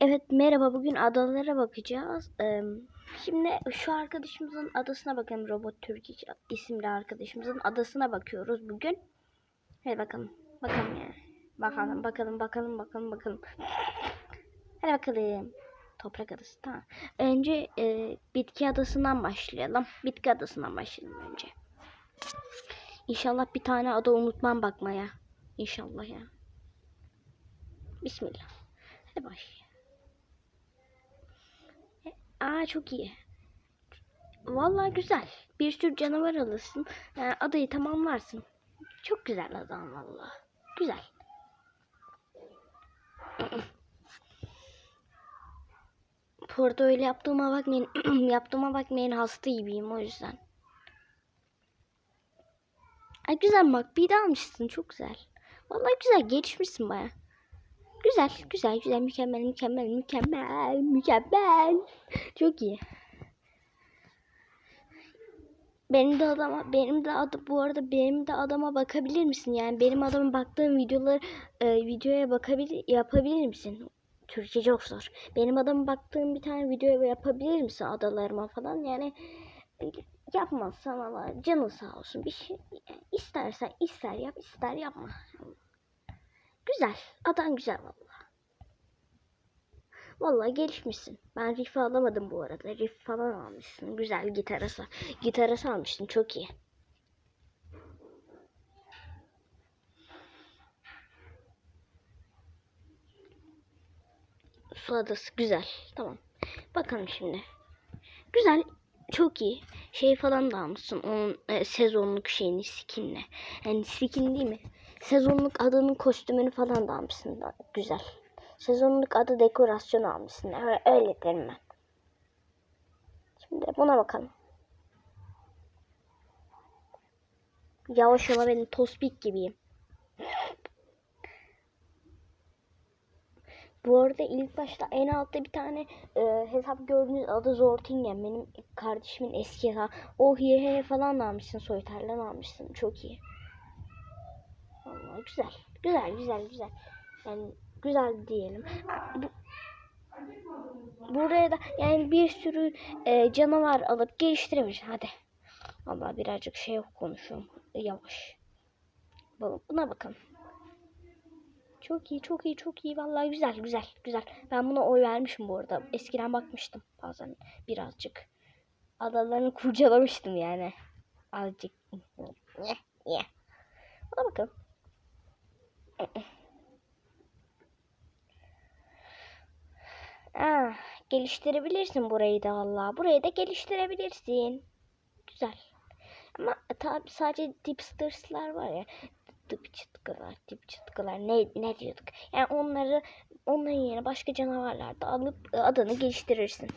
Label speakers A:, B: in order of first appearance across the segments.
A: Evet merhaba bugün adalara bakacağız. Ee, şimdi şu arkadaşımızın adasına bakalım. Robot Türk isimli arkadaşımızın adasına bakıyoruz bugün. Hadi bakalım. Bakalım yani. Bakalım bakalım bakalım bakalım bakalım. Hadi bakalım. Toprak adası tamam. Önce e, bitki adasından başlayalım. Bitki adasından başlayalım önce. İnşallah bir tane ada unutmam bakmaya. İnşallah ya. Bismillah. Hadi başlayalım. Aa çok iyi. Vallahi güzel. Bir sürü canavar alırsın. Yani adayı tamamlarsın. Çok güzel adam vallahi. Güzel. Burada öyle yaptığıma bakmayın. yaptığıma bakmayın hasta gibiyim o yüzden. Ay güzel bak bir de almışsın çok güzel. Vallahi güzel gelişmişsin baya. Güzel, güzel, güzel, mükemmel, mükemmel, mükemmel, mükemmel. Çok iyi. Benim de adama, benim de adı bu arada benim de adama bakabilir misin? Yani benim adama baktığım videolar e, videoya bakabilir yapabilir misin? Türkçe çok zor. Benim adama baktığım bir tane videoya yapabilir misin adalarıma falan? Yani e, yapmazsan ama canın sağ olsun. Bir şey istersen ister yap, ister yapma. Güzel. Adan güzel vallahi. Vallahi gelişmişsin. Ben riff alamadım bu arada. Riff falan almışsın. Güzel gitarası. Gitarası almışsın. Çok iyi. Su adası güzel. Tamam. Bakalım şimdi. Güzel. Çok iyi. Şey falan da almışsın. Onun e, sezonluk şeyini skinle. Yani skin değil mi? Sezonluk adının kostümünü falan da almışsın. Güzel. Sezonluk adı dekorasyon almışsın. Öyle, öyle derim ben. Şimdi buna bakalım. Yavaş ola benim tospik gibiyim. Bu arada ilk başta en altta bir tane e, hesap gördüğünüz adı Zortingen. Benim kardeşimin eski hesabı. O hiye falan almışsın. Soytarlan almışsın. Çok iyi. Vallahi güzel. Güzel güzel güzel. Yani güzel diyelim. Bu, buraya da yani bir sürü e, canavar alıp geliştirebilir. Hadi. Vallahi birazcık şey konuşuyorum. Yavaş. Buna bakalım. Çok iyi, çok iyi, çok iyi. Vallahi güzel, güzel, güzel. Ben buna oy vermişim bu arada. Eskiden bakmıştım bazen birazcık. Adalarını kurcalamıştım yani. Azıcık. Ona bakalım. Geliştirebilirsin burayı da vallahi. Burayı da geliştirebilirsin. Güzel. Ama tabi sadece dipsters'lar var ya. Dip çıtkılar, dip çıtkılar ne, ne diyorduk? Yani onları onların yerine başka canavarlar da alıp adını geliştirirsin.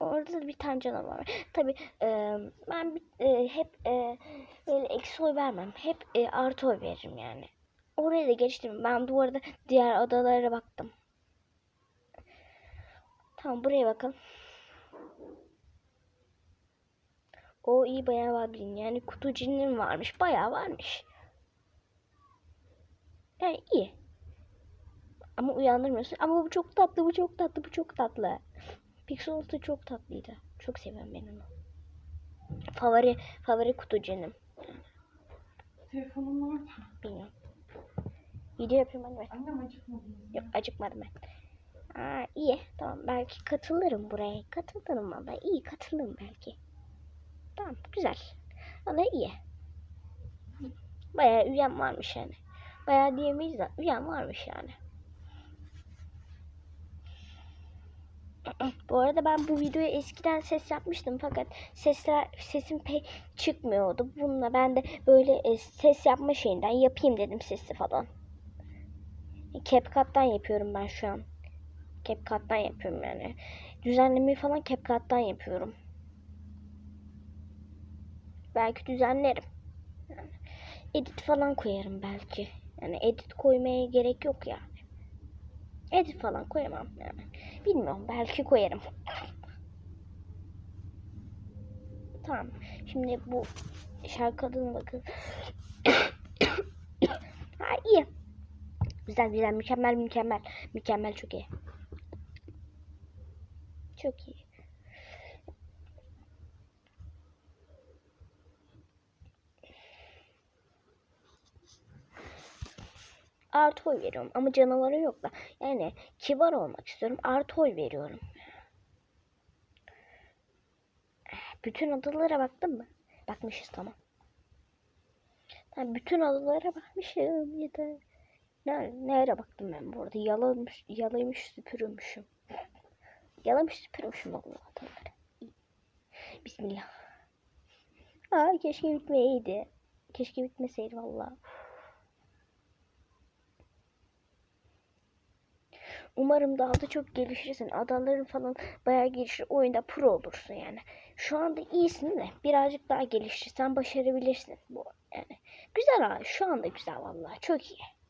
A: Orada da bir tane canavar var. Tabi e, ben e, hep e, böyle eksi oy vermem. Hep e, artı oy veririm yani. Oraya da geliştiririm. Ben bu arada diğer adalara baktım. Tamam buraya bakalım. O iyi bayağı var bilin. Yani kutu cinin varmış. Bayağı varmış. Yani iyi. Ama uyandırmıyorsun. Ama bu çok tatlı, bu çok tatlı, bu çok tatlı. Pixel çok tatlıydı. Çok seviyorum ben onu. Favori, favori kutu cinim.
B: Telefonum var mı?
A: Bilmiyorum. Video yapıyorum hadi.
B: Annem acıkmadı.
A: Yok acıkmadım ben. Aa, iyi tamam belki katılırım buraya. Katılırım valla iyi katılırım belki. Tamam güzel. Valla iyi. Bayağı üyen varmış yani. Bayağı diyemeyiz de üyen varmış yani. Bu arada ben bu videoya eskiden ses yapmıştım fakat sesler sesim pek çıkmıyordu. Bununla ben de böyle e, ses yapma şeyinden yapayım dedim sesi falan. CapCut'tan yapıyorum ben şu an. CapCut'tan yapıyorum yani. Düzenlemeyi falan CapCut'tan yapıyorum. Belki düzenlerim. Yani edit falan koyarım belki. Yani edit koymaya gerek yok yani. Edit falan koyamam yani. Bilmiyorum belki koyarım. Tamam. Şimdi bu şarkı adına bakın. ha iyi. Güzel güzel mükemmel mükemmel. Mükemmel çok iyi. Çok iyi. Artı oy veriyorum ama canavarı yok da. Yani kibar olmak istiyorum. Artı oy veriyorum. Bütün adalara baktın mı? Bakmışız tamam. Ben bütün adalara bakmışım yeter. Ne, nereye baktım ben bu arada? Yalamış, yalaymış süpürmüşüm. Yalamış süpürmüşüm vallahi adaları. Bismillah. Aa keşke bitmeyeydi. Keşke bitmeseydi vallahi. Umarım daha da çok gelişirsin. Adaların falan bayağı gelişir. Oyunda pro olursun yani. Şu anda iyisin de birazcık daha gelişirsen başarabilirsin. Bu yani güzel abi. Şu anda güzel vallahi. Çok iyi.